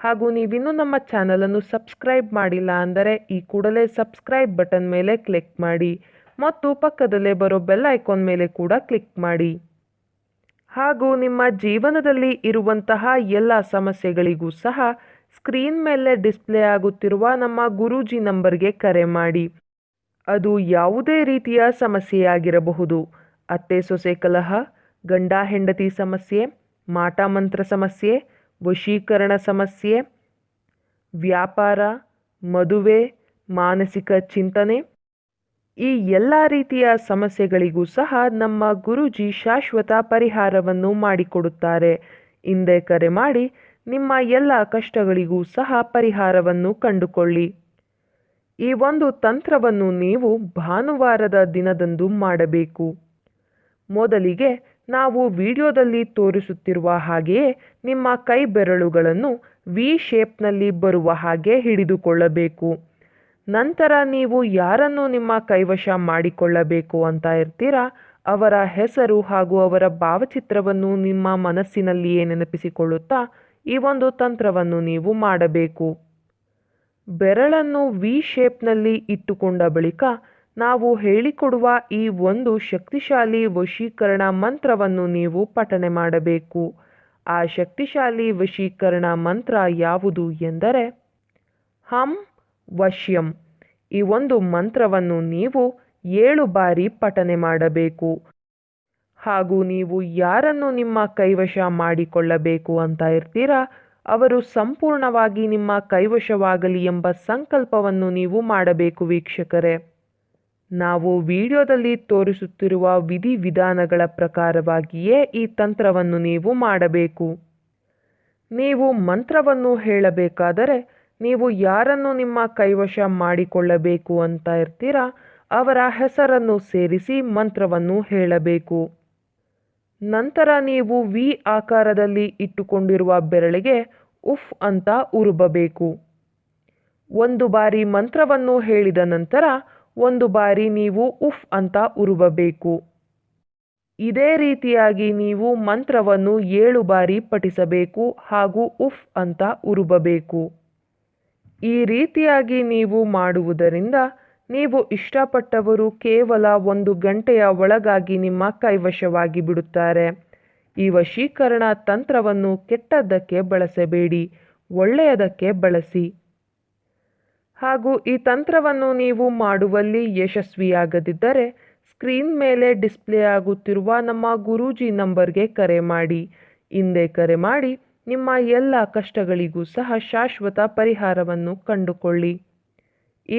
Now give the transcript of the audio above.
ಹಾಗೂ ನೀವಿನ್ನೂ ನಮ್ಮ ಚಾನಲನ್ನು ಸಬ್ಸ್ಕ್ರೈಬ್ ಮಾಡಿಲ್ಲ ಅಂದರೆ ಈ ಕೂಡಲೇ ಸಬ್ಸ್ಕ್ರೈಬ್ ಬಟನ್ ಮೇಲೆ ಕ್ಲಿಕ್ ಮಾಡಿ ಮತ್ತು ಪಕ್ಕದಲ್ಲೇ ಬರೋ ಬೆಲ್ ಐಕಾನ್ ಮೇಲೆ ಕೂಡ ಕ್ಲಿಕ್ ಮಾಡಿ. ಹಾಗೂ ನಿಮ್ಮ ಜೀವನದಲ್ಲಿ ಇರುವಂತಹ ಎಲ್ಲ ಸಮಸ್ಯೆಗಳಿಗೂ ಸಹ ಸ್ಕ್ರೀನ್ ಮೇಲೆ ಡಿಸ್ಪ್ಲೇ ಆಗುತ್ತಿರುವ ನಮ್ಮ ಗುರೂಜಿ ನಂಬರ್ಗೆ ಕರೆ ಮಾಡಿ. ಅದು ಯಾವುದೇ ರೀತಿಯ ಸಮಸ್ಯೆಯಾಗಿರಬಹುದು. ಅತ್ತೆ ಸೊಸೆ ಕಲಹ, ಗಂಡ ಹೆಂಡತಿ ಸಮಸ್ಯೆ, ಮಾಟ ಮಂತ್ರ ಸಮಸ್ಯೆ ವಶೀಕರಣ ಸಮಸ್ಯೆ, ವ್ಯಾಪಾರ, ಮದುವೆ, ಮಾನಸಿಕ ಚಿಂತನೆ, ಈ ಎಲ್ಲ ರೀತಿಯ ಸಮಸ್ಯೆಗಳಿಗೂ ಸಹ ನಮ್ಮ ಗುರುಜಿ ಶಾಶ್ವತ ಪರಿಹಾರವನ್ನು ಮಾಡಿಕೊಡುತ್ತಾರೆ. ಹಿಂದೆ ಕರೆ ಮಾಡಿ, ನಿಮ್ಮ ಎಲ್ಲ ಕಷ್ಟಗಳಿಗೂ ಸಹ ಪರಿಹಾರವನ್ನು ಕಂಡುಕೊಳ್ಳಿ. ಈ ಒಂದು ತಂತ್ರವನ್ನು ನೀವು ಭಾನುವಾರದ ದಿನದಂದು ಮಾಡಬೇಕು. ಮೊದಲಿಗೆ ನಾವು ವಿಡಿಯೋದಲ್ಲಿ ತೋರಿಸುತ್ತಿರುವ ಹಾಗೆಯೇ ನಿಮ್ಮ ಕೈ ಬೆರಳುಗಳನ್ನು ವಿ ಶೇಪ್ನಲ್ಲಿ ಬರುವ ಹಾಗೆ ಹಿಡಿದುಕೊಳ್ಳಬೇಕು. ನಂತರ ನೀವು ಯಾರನ್ನು ನಿಮ್ಮ ಕೈವಶ ಮಾಡಿಕೊಳ್ಳಬೇಕು ಅಂತ ಇರ್ತೀರಾ? ಅವರ ಹೆಸರು ಹಾಗೂ ಅವರ ಭಾವಚಿತ್ರವನ್ನು ನಿಮ್ಮ ಮನಸ್ಸಿನಲ್ಲಿಯೇ ನೆನಪಿಸಿಕೊಳ್ಳುತ್ತಾ ಈ ಒಂದು ತಂತ್ರವನ್ನು ನೀವು ಮಾಡಬೇಕು. ಬೆರಳನ್ನು ವಿ ಶೇಪ್ನಲ್ಲಿ ಇಟ್ಟುಕೊಂಡ ಬಳಿಕ ನಾವು ಹೇಳಿಕೊಡುವ ಈ ಒಂದು ಶಕ್ತಿಶಾಲಿ ವಶೀಕರಣ ಮಂತ್ರವನ್ನು ನೀವು ಪಠನೆ ಮಾಡಬೇಕು. ಆ ಶಕ್ತಿಶಾಲಿ ವಶೀಕರಣ ಮಂತ್ರ ಯಾವುದು ಎಂದರೆ, ಹಂ ವಶ್ಯಂ. ಈ ಒಂದು ಮಂತ್ರವನ್ನು ನೀವು ಏಳು ಬಾರಿ ಪಠನೆ ಮಾಡಬೇಕು. ಹಾಗೂ ನೀವು ಯಾರನ್ನು ನಿಮ್ಮ ಕೈವಶ ಮಾಡಿಕೊಳ್ಳಬೇಕು ಅಂತ ಇರ್ತೀರಾ, ಅವರು ಸಂಪೂರ್ಣವಾಗಿ ನಿಮ್ಮ ಕೈವಶವಾಗಲಿ ಎಂಬ ಸಂಕಲ್ಪವನ್ನು ನೀವು ಮಾಡಬೇಕು ವೀಕ್ಷಕರೇ. ನಾವು ವಿಡಿಯೋದಲ್ಲಿ ತೋರಿಸುತ್ತಿರುವ ವಿಧಿವಿಧಾನಗಳ ಪ್ರಕಾರವಾಗಿಯೇ ಈ ತಂತ್ರವನ್ನು ನೀವು ಮಾಡಬೇಕು. ನೀವು ಮಂತ್ರವನ್ನು ಹೇಳಬೇಕಾದರೆ ನೀವು ಯಾರನ್ನು ನಿಮ್ಮ ಕೈವಶ ಮಾಡಿಕೊಳ್ಳಬೇಕು ಅಂತ ಇರ್ತೀರಾ, ಅವರ ಹೆಸರನ್ನು ಸೇರಿಸಿ ಮಂತ್ರವನ್ನು ಹೇಳಬೇಕು. ನಂತರ ನೀವು ವಿ ಆಕಾರದಲ್ಲಿ ಇಟ್ಟುಕೊಂಡಿರುವ ಬೆರಳಿಗೆ ಉಫ್ ಅಂತ ಉರುಬಬೇಕು. ಒಂದು ಬಾರಿ ಮಂತ್ರವನ್ನು ಹೇಳಿದ ನಂತರ ಒಂದು ಬಾರಿ ನೀವು ಉಫ್ ಅಂತ ಉರುಬಬೇಕು. ಇದೇ ರೀತಿಯಾಗಿ ನೀವು ಮಂತ್ರವನ್ನು ಏಳು ಬಾರಿ ಪಠಿಸಬೇಕು ಹಾಗೂ ಉಫ್ ಅಂತ ಉರುಬಬೇಕು. ಈ ರೀತಿಯಾಗಿ ನೀವು ಮಾಡುವುದರಿಂದ ನೀವು ಇಷ್ಟಪಟ್ಟವರು ಕೇವಲ ಒಂದು ಗಂಟೆಯ ಒಳಗಾಗಿ ನಿಮ್ಮ ಕೈವಶವಾಗಿ ಬಿಡುತ್ತಾರೆ. ಈ ವಶೀಕರಣ ತಂತ್ರವನ್ನು ಕೆಟ್ಟದ್ದಕ್ಕೆ ಬಳಸಬೇಡಿ, ಒಳ್ಳೆಯದಕ್ಕೆ ಬಳಸಿ. ಹಾಗೂ ಈ ತಂತ್ರವನ್ನು ನೀವು ಮಾಡುವಲ್ಲಿ ಯಶಸ್ವಿಯಾಗದಿದ್ದರೆ ಸ್ಕ್ರೀನ್ ಮೇಲೆ ಡಿಸ್ಪ್ಲೇ ಆಗುತ್ತಿರುವ ನಮ್ಮ ಗುರೂಜಿ ನಂಬರ್ಗೆ ಕರೆ ಮಾಡಿ. ಹಿಂದೆ ಕರೆ ಮಾಡಿ, ನಿಮ್ಮ ಎಲ್ಲ ಕಷ್ಟಗಳಿಗೂ ಸಹ ಶಾಶ್ವತ ಪರಿಹಾರವನ್ನು ಕಂಡುಕೊಳ್ಳಿ. ಈ